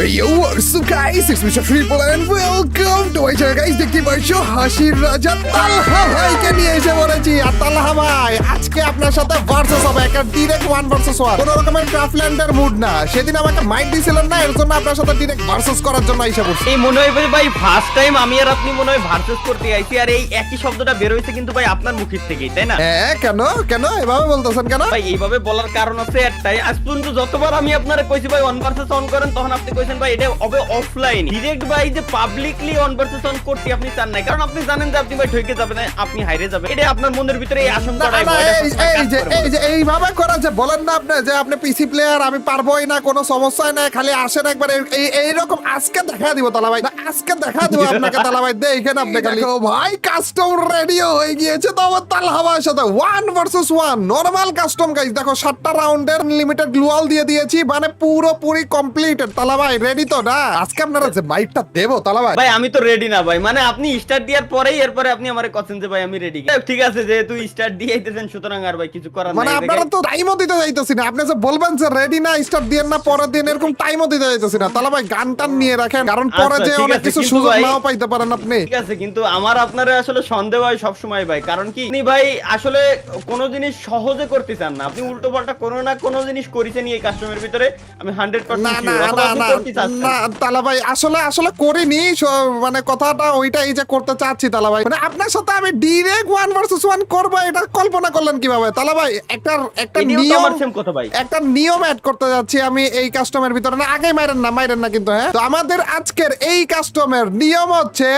Yo, what's up guys? It's Mr. Triple and welcome to my channel guys. দেখতে পাচ্ছ হাসির রাজা তালহা ভাইকে নিয়ে এসে পড়েছি আর তালহা ভাই আজকে আপনার সাথে ভার্সেস হবে একটা ডিরেক্ট ওয়ান ভার্সেস ওয়ান কোনো রকমের ক্রাফল্যান্ডের মুড না। সেদিন আমাকে মাইক দিয়েছিলেন না এর জন্য আপনার সাথে ডিরেক্ট ভার্সেস করার জন্য এসে পড়ছি। এই মনে হয় ভাই ফার্স্ট টাইম আমি আর আপনি মনে হয় ভার্সেস করতে আইছি আর এই একই শব্দটা বের হয়েছে কিন্তু ভাই আপনার মুখের থেকেই তাই না? হ্যাঁ কেন? কেন? এভাবে বলতেছেন কেন? ভাই এইভাবে বলার কারণ আছে একটাই। আজ পর্যন্ত যতবার আমি আপনারা কইছি ভাই অন ভার্সেস অন করেন তখন আপনি কইছেন ভাই এটা হবে অফলাইন ডিরেক্ট ভাই যে পাবলিকলি অন ভার্সেস অন করতে আপনি চান না কারণ আপনি জানেন যে আপনি ভাই ঠকে যাবেন আপনি হাইরে যাবেন। এটা আপনার মনের ভিতরে এই না, আশঙ্কাটাই এই যে এই যে এইভাবে করা যে বলেন না আপনি যে আপনি পিসি প্লেয়ার আমি পারবোই না কোনো সমস্যাই নাই খালি আসেন একবার এই- এই এইরকম আজকে দেখা দিব তালা ভাই আজকে দেখা দিব আপনাকে তালা ভাই দেখেন আপনি খালি। দেখো ভাই কাস্টম রেডি হয়ে গিয়েছে তো আমার তালা ভাইয়ের সাথে। One versus one normal custom guys দেখো সাতটা রাউন্ডের লিমিটেড গ্লুয়াল দিয়ে দিয়েছি মানে পুরোপুরি কমপ্লিটেড তালা ভাই রেডি তো না? আজকে আপনারা যে মাইকটা দেবো তালা ভাই ভাই আমি তো রেডি না ভাই। মানে আপনি স্টার্ট দেওয়ার পরেই এরপরে আপনি আমারে কথা যে ভাই আমি রেডি ঠিক আছে যেহেতু স্টার্ট দিয়ে আইতেছেন সুতরাং আর ভাই কিছু করার মানে আপনারা তো টাইমও দিতে যাইতেছি না। আপনি যে বলবেন যে রেডি না স্টার্ট দিয়ে না পরের দিন এরকম টাইমও দিতে যাইতেছি না। তাহলে ভাই গান টান নিয়ে রাখেন কারণ পরে আচ্ছা, যে অনেক কিছু সুযোগ নাও পাইতে পারেন আপনি। ঠিক আছে কিন্তু আমার আপনারা আসলে সন্দেহ হয় সবসময় ভাই। কারণ কি আপনি ভাই আসলে কোনো জিনিস সহজে করতে চান না। আপনি উল্টো পাল্টা কোনো না কোনো জিনিস করেছেন এই কাস্টমের ভিতরে। আমি হান্ড্রেড না না না না তালা ভাই আসলে আসলে করিনি মানে কথাটা ওইটাই যে করতে চাচ্ছি তালা ভাই মানে আপনার সাথে আমি ডিরেক্ট ওয়ান ভার্সেস ওয়ান করব এটা কল্পনা করলেন কীভাবে? তালা ভাই একটা একটা নিয়ম একটা নিয়ম অ্যাড করতে যাচ্ছি আমি এই কাস্টমের ভিতরে। না আগে মাইরেন না মাইরেন না কিন্তু হ্যাঁ? তো আমাদের আজকের এই কাস্টমের নিয়ম হচ্ছে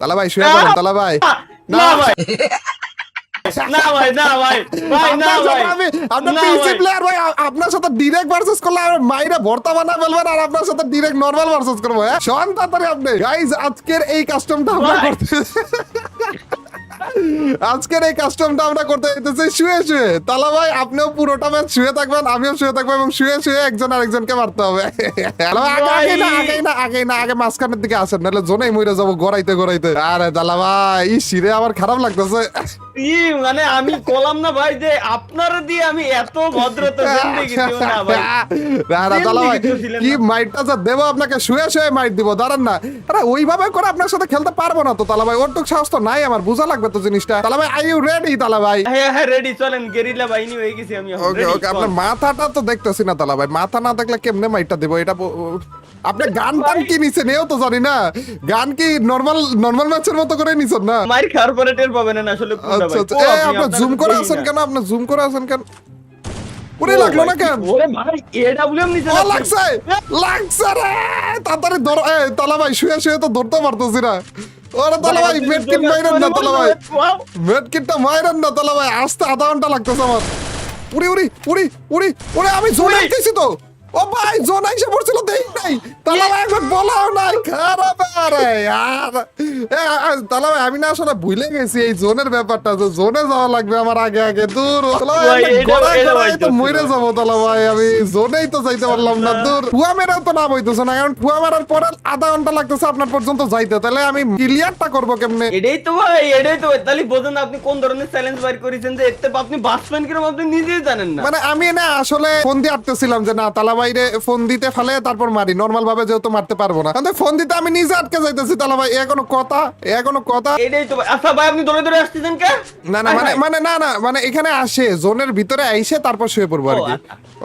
তালা ভাই শুয়ে পড়েন তালা ভাই না ভাই। না ভাই না ভাই ভাই না ভাই আমি আপনার পিসি প্লেয়ার ভাই। আপনার সাথে ডিরেক্ট ভার্সেস করলে আর মাইরা ভর্তা বানা বলবেন আর আপনার সাথে ডিরেক্ট নরমাল ভার্সেস করব হ্যাঁ? শোন তাড়াতাড়ি আপনি। গাইজ আজকের এই কাস্টমটা আমরা করতে আজকের এই কাস্টমটা আমরা করতে যেতেছি শুয়ে শুয়ে। তালা ভাই আপনিও পুরোটা ম্যাচ শুয়ে থাকবেন আমিও শুয়ে থাকব এবং শুয়ে শুয়ে একজন আরেকজনকে মারতে হবে। আগে না আগে না আগে না আগে মাঝখানের দিকে আসেন নাহলে জোনেই মরে যাব গড়াইতে গড়াইতে। আরে দালা ভাই ই শিরে আমার খারাপ লাগতেছে। মানে আমি কলাম না ভাই যে আপনারা দিয়ে আমি এত ভদ্রতা না ভাই। ভাই, কি মাইটটা যে দেবো আপনাকে শুয়ে শুয়ে মাইট দিব দাঁড়ান না। আরে ওইভাবে করে আপনার সাথে খেলতে পারব না তো তালা ভাই ওরটুক সাহস তো নাই আমার বোঝা লাগবে তো জিনিসটা। তালা ভাই আই ইউ রেডি তালা ভাই? হ্যাঁ হ্যাঁ রেডি চলেন গেরিলা বাহিনী হয়ে গেছি আমি ওকে ওকে আপনার মাথাটা তো দেখতেছি না তালা ভাই মাথা না দেখলে কেমনে মাইটটা দেবো এটা আপনি গান টান কি নিছেন? এও তো জানি না। গান কি নর্মাল নর্মাল ম্যাচের মতো করে নিছেন না? মাইর খাওয়ার পরে টের পাবেন না আসলে আচ্ছা আচ্ছা। এই আপনি জুম করে আছেন কেন? আপনি জুম করে আছেন কেন? পুরে লাগল না কেন? ওরে ভাই এডব্লিউএম নিছে না লাগছে। লাগছে! রে! তাড়াতাড়ি ধরো এ তালা ভাই শুয়ে শুয়ে তো ধরতে পারতেছি না। ওরে তালা ভাই মেডকিট মাইরেন না তালা ভাই মেডকিটটা মাইরেন না তালা ভাই আসতে আধা ঘণ্টা লাগতেছে আমার। উড়ি উড়ি উড়ি উড়ি উড়ি আমি জোন উড়ি। তো। ও ভাই জোন আইসে পড়ছিল দেই নাই। তালা ভাই বলাও নাই খারাপ আরে আর। তালা ভাই আমি না আসলে ভুলে গেছি এই জোনের ব্যাপারটা যে জোনে যাওয়া লাগবে আমার আগে আগে দূর। মরে যাব তালা ভাই আমি জোনেই তো যাইতে পারলাম না দূর। ফুয়া মেরাও তো না বইতেছে না কারণ ফুয়া মারার পরে আধা ঘণ্টা লাগতেছে আপনার পর্যন্ত যাইতে। তাহলে আমি ক্লিয়ারটা করব কেমনে? এটাই তো ভাই এটাই তো। তাহলে বোঝেন আপনি কোন ধরনের চ্যালেঞ্জ বাইর করেছেন যে এতে আপনি বাঁচবেন কীরকম আপনি নিজেই জানেন না। মানে আমি না আসলে ফোন দিয়ে আটতেছিলাম যে না তালা বাইরে ফোন দিতে ফেলে তারপর মারি। নর্মাল ভাবে যেহেতু মারতে পারব না। ফোন দিতে আমি নিজে আটকে যাইতেছি। তালা ভাই এ কোনো কথা? এ কোনো কথা? এটাই তো আচ্ছা ভাই আপনি ধরে ধরে আসতেছেন কে? না না মানে মানে না না মানে এখানে আসে জোনের ভিতরে আইসে তারপর শুয়ে পড়ব আর কি।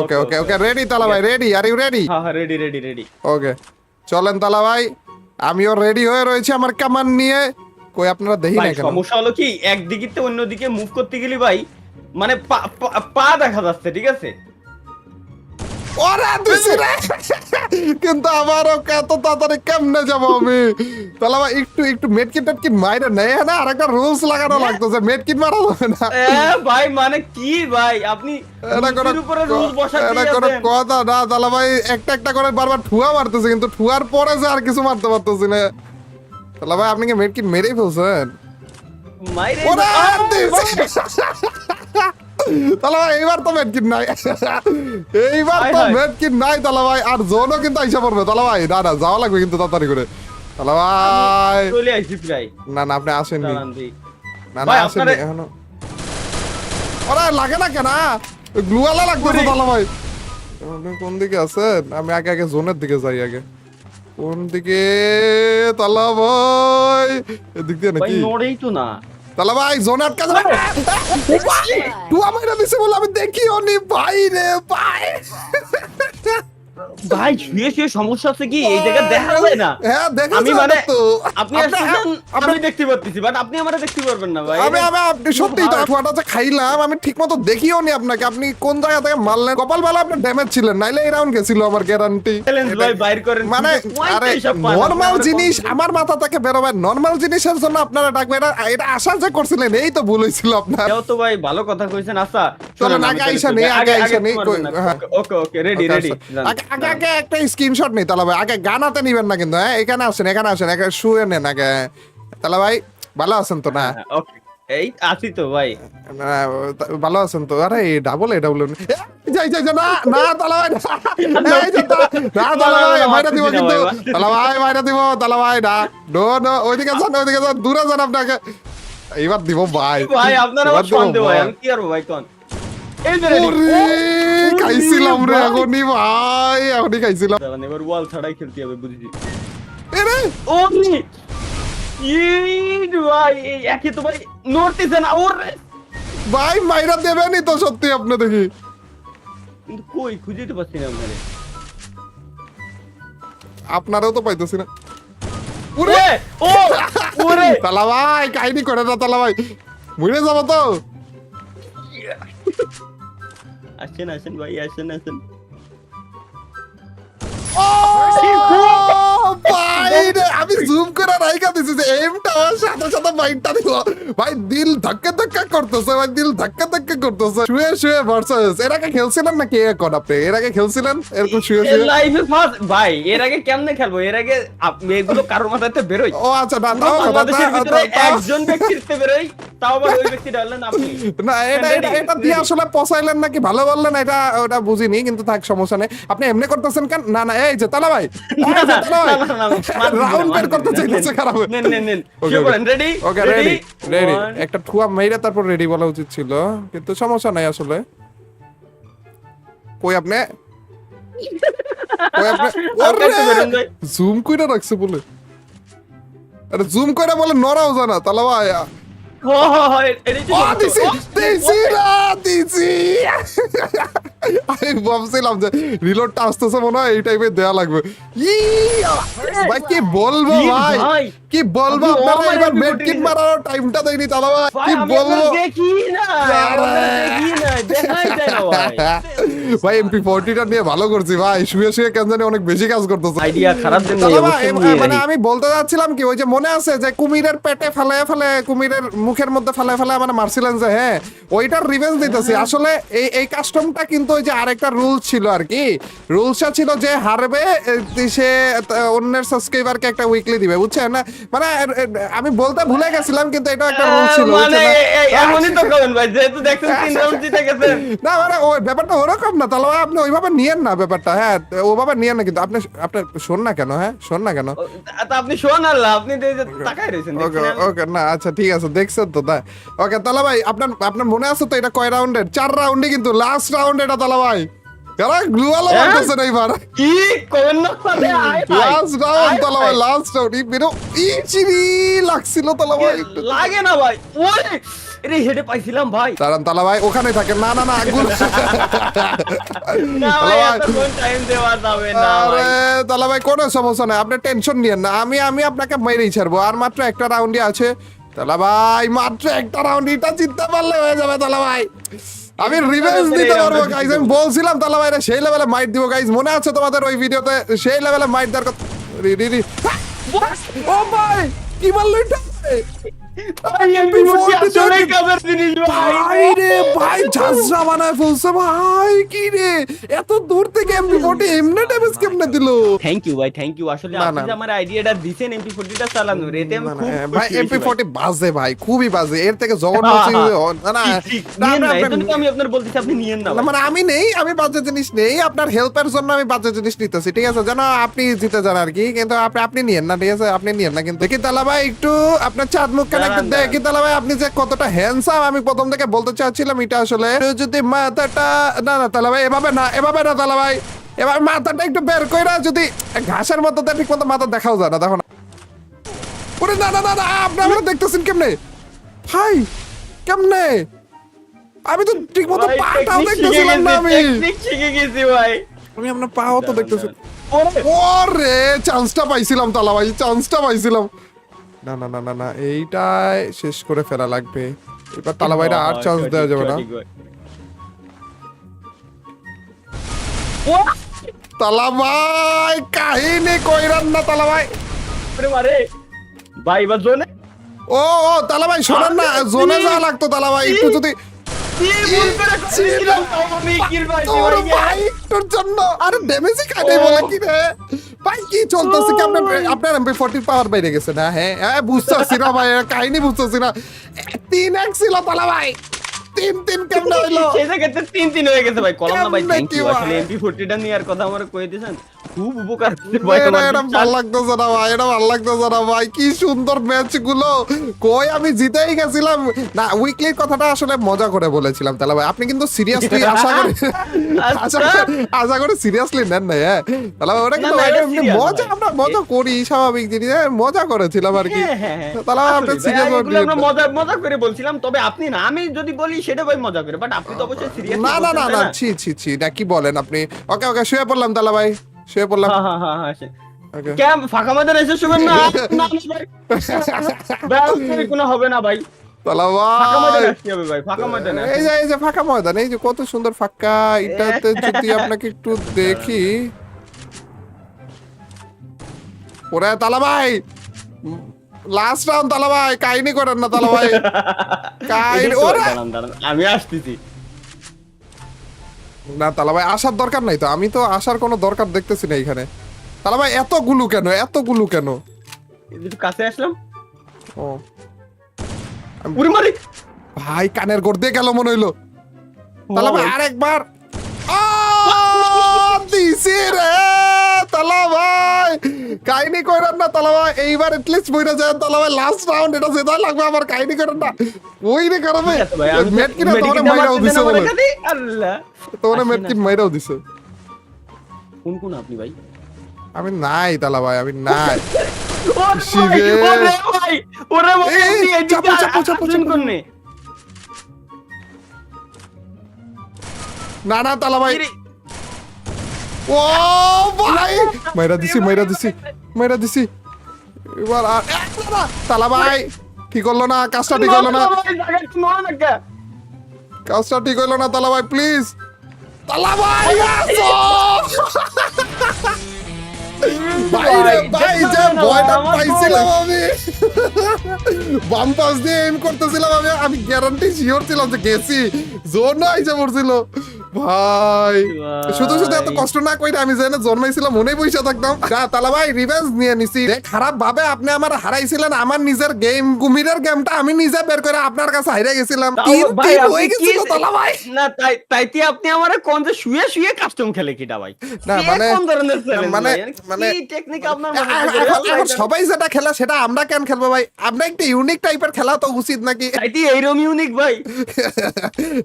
ওকে ওকে ওকে রেডি তালা ভাই রেডি আর ইউ রেডি হ্যাঁ রেডি রেডি রেডি ওকে চলেন তালা ভাই। আমিও রেডি হয়ে রয়েছি আমার কামান নিয়ে। কই আপনারা দেখি না কেন? সমস্যা হলো কি একদিকে অন্যদিকে মুভ করতে গেলি ভাই মানে পা দেখা যাচ্ছে ঠিক আছে? ওরা দিছি রে। কিন্তু আমারও এত তাড়াতাড়ি কেমনে যাব আমি? তাহলে আবার একটু একটু মেডকিট টেডকিট মাইরে নেই না? আর একটা রুলস লাগানো লাগতেছে মেডকিট মারা যাবে না। ভাই মানে কি ভাই? আপনি এটা এটা কথা না তাহলে ভাই একটা একটা করে বারবার ঠুয়া মারতেছে কিন্তু ঠুয়ার পরে যে আর কিছু মারতে পারতেছি না। তাহলে ভাই আপনি কি মেডকিট মেরেই ফেলছেন? মাইরে ওরা আহ, দিছে। তাহলে ভাই এইবার তো মেডকিট নাই। এইবার তো মেডকিট নাই তাহলে ভাই আর জোনও কিন্তু আইসা পড়বে। তাহলে ভাই না না যাওয়া লাগবে কিন্তু তাড়াতাড়ি করে। তাহলে ভাই। চলে আইছি প্রায়। না না আপনি আসেননি। না না ভাই, আসেননি এখনও। ওরা লাগে না কেন গ্লুয়ালা ভাই। আপনি কোন দিকে আছেন? আমি আগে আগে জোনের দিকে যাই আগে। কোন দিকে তালা ভাই এদিক দিয়ে নাকি নড়েই তো না তালা ভাই জোন আটকা যাবে তুই মাইরা দিছে বলে আমি দেখিও নি ভাই রে ভাই ভাই শুয়ে শুয়ে সমস্যা আছে কি? এই জায়গা দেখা যায় না। হ্যাঁ দেখা আমি মানে আপনি আসছেন আমি দেখতে পাচ্ছি বাট আপনি আমারে দেখতে পারবেন না ভাই। আমি আমি আপনি সত্যি তো ঠোঁটা যে খাইলাম আমি ঠিক মতো দেখিও নি আপনাকে। আপনি কোন জায়গা থেকে মারলেন কপাল ভালো আপনি ড্যামেজ ছিলেন নাইলে এই রাউন্ড গেছিল আমার গ্যারান্টি চ্যালেঞ্জ ভাই বাইর করেন। মানে আরে নরমাল জিনিস আমার মাথা থেকে বেরোবে নরমাল জিনিসের জন্য আপনারা ডাকবেন। এটা আশা যে করছিলেন এই তো ভুল হয়েছিল আপনার। তো ভাই ভালো কথা কইছেন। আচ্ছা চলেন, আগে আইসা নেই, আগে আইসা নেই, হ্যাঁ। Okay okay ready ready. আগে আগে একটা স্ক্রিনশট নেই তাহলে ভাই আগে গানাতে নিবেন না কিন্তু হ্যাঁ এখানে আসেন এখানে আসেন এখানে শুয়ে নেন আগে। তাহলে ভাই ভালো আছেন তো না? ওকে। এই আছি তো ভাই। ভালো আছেন তো? আরে ডাবল এ ডাবল যাই যাই না না তালা ভাই না তালা ভাই মাইরা দিব কিন্তু। তালা ভাই। মাইরা দিব তালা ভাই না নো নো ওইদিকে যান ওইদিকে যান দূরে যান আপনাকে। এইবার দিব ভাই। ভাই আপনারা এবার দিব সন্দেহ ভাই। আমি কি করব ভাই কোন? খাইছিলাম রে ভাই। এখনই ভাই এখনই খাইছিলাম। এবার ওয়াল ছাড়াই খেলতে হবে বুঝেছি এ রে, ভাই একে তো ভাই নড়তেছে না ওরে! ভাই মাইরা দেবেনই তো সত্যি আপনি দেখি। কিন্তু কই খুঁজে তো পাচ্ছি না আপনারে আপনারও তো পাইতেছি না। ওরে! ও! ওরে! তালা ভাই কাহিনী করে না তালা ভাই। মরে যাব তো। আসেন আসেন ভাই আসেন আসেন ও ভাই রে, আমি জুম করে রাইখা দিছি যে এমটা মাইন্ডটা দিব ভাই দিল ধাক্কা ধাক্কা করতেছে ভাই দিল ধাক্কা ধাক্কা করতেছে। শুয়ে শুয়ে ভার্সেস এর আগে খেলছিলেন নাকি এখন আপনি? এর আগে খেলছিলেন? এরকম শুয়ে শুয়ে? লাইফে ফার্স্ট ভাই এর আগে কেমনে খেলব? এর আগে এগুলো কারোর মাথাতে ও আচ্ছা না একজন তাও আবার ওই ব্যক্তিটা হলেন আপনি। না এটা দিয়ে আসলে পচাইলেন নাকি ভালো বললেন এটা ওটা বুঝিনি কিন্তু থাক সমস্যা নেই। আপনি এমনি করতেছেন কেন? না না এই যে তালা ভাই। তালা ভাই। রাউন্ড বের করতে চাইতেছে খারাপ নেন নেন নেন। শুরু করেন রেডি ওকে রেডি রেডি একটা ঠুয়া মেরে তারপর রেডি বলা উচিত ছিল কিন্তু সমস্যা নাই আসলে। কই আপনি? কই। জুম কইরা রাখছে বলে। আরে জুম কইরা বলে নড়াও জানা তালা না দিছি আমি ভাবছিলাম যে রিলোডটা আসতেছে মনে হয় এই টাইপের দেয়া লাগবে। ইয়া! ভাই কি বলব ভাই? ভাই? কি বলব আপনি আপনারা এবার মেডকিট মারার টাইমটা দেয়নি তালা ভাই কি বলব? দেখি না দেখি না দেখাই যায় ভাই। ভাই এমপি ফোরটিটা নিয়ে ভালো করছি ভাই। শুয়ে শুয়ে কেন জানি অনেক বেশি কাজ করতেছে। আইডিয়া খারাপ দিন তাহলে ভাই, অবশ্যই এম- নিয়ে মানে আমি বলতে যাচ্ছিলাম কি ওই যে মনে আছে যে কুমিরের পেটে ফেলে ফেলে কুমিরের মুখের মধ্যে ফেলে ফেলে মানে মারছিলেন যে হ্যাঁ ওইটার রিভেঞ্জ দিতেছি। আসলে এই এই কাস্টমটা কিন্তু ওই যে আরেকটা রুল ছিল আর কি। রুলসটা ছিল যে হারবে সে অন্যের সাবস্ক্রাইবারকে একটা উইকলি দিবে বুঝছেন? না মানে আমি বলতে ভুলে গেছিলাম কিন্তু এটা একটা রুল ছিল মানে এমনই তো করেন ভাই যেহেতু দেখছেন তিন রাউন্ড জিতে গেছেন। না মানে ওই ব্যাপারটা ওরকম না তাহলে ভাই আপনি ওইভাবে নিয়েন না ব্যাপারটা। হ্যাঁ ওভাবে নিয়েন না কিন্তু। আপনি আপনি শোন না কেন হ্যাঁ? শোন না কেন? আপনি শোন আল্লাহ আপনি যে তাকাই রয়েছেন ওকে ওকে না আচ্ছা ঠিক আছে দেখছেন তো তাই। ওকে তালা ভাই আপনার আপনার মনে আছে তো এটা কয় রাউন্ডের? চার রাউন্ডে কিন্তু লাস্ট রাউন্ড এটা তালা ভাই। কারণ গ্লুয়ালো কি? করেন না মানে আয় ভাই, লাস্ট রাউন্ড তালা ভাই। লাস্ট রাউন্ড ই বেরো ই চিরি লাগছিল তালা ভাই লাগে না ভাই। ওরে! এরে হেডে পাইছিলাম ভাই। দাঁড়ান তালা ভাই ওখানে থাকেন। না না না না তালা ভাই ভাই। এতক্ষণ টাইম দেওয়া যাবে না আরে তালা ভাই কোনো সমস্যা নাই। আপনি টেনশন নিয়েন না। আমি আমি আপনাকে মেরেই ছাড়বো। আর মাত্র একটা রাউন্ডই আছে। তালা ভাই মাত্র একটা রাউন্ড এটা জিততে পারলে হয়ে যাবে তালা ভাই। আমি রিভেঞ্জ দিতে পারব গাইজ আমি বলছিলাম তালা ভাই সেই লেভেলে মাইট দিব গাইজ মনে আছে তোমাদের ওই ভিডিওতে সেই লেভেলে মাইট দেওয়ার কথা রি রি রি। ও ভাই কি মারলো এটা? ভাই এমপি ফোর্টি আসলে কাজের জিনিস ভাই। ভাই রে ভাই ঝাঁঝরা বানায় ফেলছে ভাই কি রে? এত দূর থেকে এমপি ফোর্টি এমনি ড্যামেজ কেমনে দিল? থ্যাংক ইউ ভাই থ্যাংক ইউ আসলে আপনি যে আমার আইডিয়াটা দিছেন এমপি ফোর্টিটা চালানোর এতে আমি খুব হ্যাঁ, ভাই এমপি ফোর্টি বাজে ভাই খুবই বাজে। এর থেকে জঘন্য। না না আপনি- আমি আপনার বলতেছি আপনি নিয়েন না না, মানে আমি নেই আমি বাজে জিনিস নেই আপনার হেল্পের জন্য আমি বাজে জিনিস নিতেছি ঠিক আছে? যেন আপনি জিতে যান আর কি কিন্তু আপনি আপনি নিয়েন না ঠিক আছে? আপনি নিয়েন না কিন্তু দেখি তালা ভাই একটু আপনার চাঁদ মুখ কেন একটু দেখি তাহলে ভাই আপনি যে কতটা হ্যান্ডসাম আমি প্রথম থেকে বলতে চাচ্ছিলাম এটা আসলে। যদি মাথাটা না না তাহলে ভাই এভাবে না এভাবে না তাহলে ভাই। এবার মাথাটা একটু বের কইরা যদি ঘাসের মতো ঠিক মতো মাথা দেখাও যায় না দেখো না। ওরে না না না না আপনি আমরা দেখতেছেন কেমনে? ভাই কেমনে? আমি তো ঠিক মতো পাটাও দেখতেছিলাম না আমি। শিখে গেছি ভাই। আমি আপনার পাও তো দেখতেছি। ওরে। চান্সটা পাইছিলাম তালা ভাই চান্সটা পাইছিলাম। না না না না না এইটাই শেষ করে ফেলা লাগবে। এবার তালা ভাইরা আর চান্স দেওয়া যাবে না। তালা ভাই কাহিনী কইরান না তালা ভাই জোনে? ও ও তালা ভাই শোনেন না জোনে যাওয়া লাগতো তালা ভাই একটু যদি তোর ভাই। জন্য আরে ড্যামেজই খাই বলে কি রে? ভাই কি চলতেছে? কি আপনার আপনার এমপি ফোর্টি পাওয়ার বাইরে গেছে না? হ্যাঁ হ্যাঁ বুঝতেছি না ভাই কাহিনী বুঝতেছি না। তিন এক ছিল তালা ভাই। তিন তিন কেমন হইল? সেই জায়গাতে তিন তিন হয়ে গেছে ভাই? কলম না ভাই থ্যাংক ইউ আসলে এমপি ফোরটিটা নিয়ে আর কথা আমার কয়ে দিয়েছেন খুব উপকার। ভালো লাগতেছে না ভাই এটা ভালো লাগতেছে না ভাই কি সুন্দর ম্যাচগুলো কই আমি জিতেই গেছিলাম। না উইকলির কথাটা আসলে মজা করে বলেছিলাম তাহলে ভাই আপনি কিন্তু সিরিয়াসলি আশা করি আশা করি আশা করি সিরিয়াসলি নেন না হ্যাঁ? তাহলে ভাই, ওটা কিন্তু মজা আমরা মজা করি স্বাভাবিক জিনিস হ্যাঁ, মজা করেছিলাম আর কি। হ্যাঁ, হ্যাঁ। তাহলে আপনি সিরিয়াস আমরা মজা মজা করে বলছিলাম তবে আপনি না আমি যদি বলি সেটা ভাই মজা করে বাট আপনি তো অবশ্যই সিরিয়াস না না না না? ছি ছি ছি না কি বলেন আপনি? ওকে ওকে শুয়ে পড়লাম তাহলে ভাই। শুয়ে পড়লাম হ্যাঁ হ্যাঁ হ্যাঁ ফাঁকা এসে শুবেন না। না, ভাই। কোনো হবে না ফাঁকা ময়দান এই যে কত সুন্দর ফাঁকা। এটাতে যদি আপনাকে একটু দেখি। ওরে তালা ভাই লাস্ট রাউন্ড তালা ভাই কাহিনী করেন না তালা ভাই কাহিনী আমি আসতেছি। না তালা ভাই আসার দরকার নাই তো। আমি তো আসার কোনো দরকার দেখতেছি না এখানে। তালা ভাই এত গুলু কেন? এত গুলু কেন? একটু কাছে আসলাম। ও। উড়ি মারি। ভাই কানের গোড় দিয়ে গেল মনে হইল। তালা ভাই আরেকবার। আ, দিছি রে তালা ভাই কাহিনী কইরেন না তালা ভাই এইবার এটলিস্ট বইরা যায় তালা ভাই লাস্ট রাউন্ড এটা জেতা লাগবে আমার কাহিনী করেন না। ওই রে ভাই, মেট কিনা তোমার মেডিকেলটা মাইরাও দিছে বলে। আল্লাহ। তোমার মেট না। কিন মাইরাও দিছে। কোন কোন আপনি ভাই? আমি নাই তালা ভাই আমি নাই। শিবে। ওরে ভাই, ওরে ভাই, চাপো, চাপো, চাপো, আসছেন না না তালা ভাই ও ভাই মাইরা দিছি মাইরা দিছি মাইরা দিছি এবার আর এ, না, না, তালা ভাই কি করল না কাজটা ঠিক হলো না না? কাজটা ঠিক হইল না তালা ভাই প্লিজ তালা ভাই! ভাই রে ভাই যে দেখতে হবে না, ভয়টা পাইছিলাম আমি বাম পাশ দিয়ে এম করতেছিলাম আমি আমি গ্যারান্টি শিওর ছিলাম যে গেছি জোন আইসে পড়ছিল ভাই শুধু শুধু এত। কষ্ট না কইরা আমি যেন জন্মাইছিলাম মনে বইসা থাকতাম। যা তালা ভাই রিভেঞ্জ নিয়ে নিছি। খারাপ ভাবে আপনি আমার হারাইছিলেন আমার নিজের গেম কুমিরের গেমটা আমি নিজে বের করে আপনার কাছে হাইরে গেছিলাম। হয়ে তালা ভাই। না তাই তাইতে আপনি আমারে কোন যে শুয়ে শুয়ে কাস্টম খেলে কিটা ভাই? না, মানে- কোন ধরনের মানে- মানে- টেকনিক আপনার সবাই যেটা খেলা সেটা আমরা কেন খেলব ভাই? আমরা একটা ইউনিক টাইপের খেলা তো উচিত নাকি? তাইতে এইরকম ইউনিক ভাই?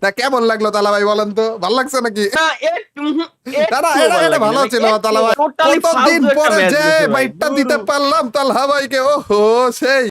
না কেমন লাগল তালা ভাই বলেন তো? ভালো লাগছে নাকি? না না না এটা ভালো এটা ভালো ছিল তালা ভাই। কতদিন পরে যে। বাইটটা দিতে পারলাম তালা ভাইকে ওহো সেই।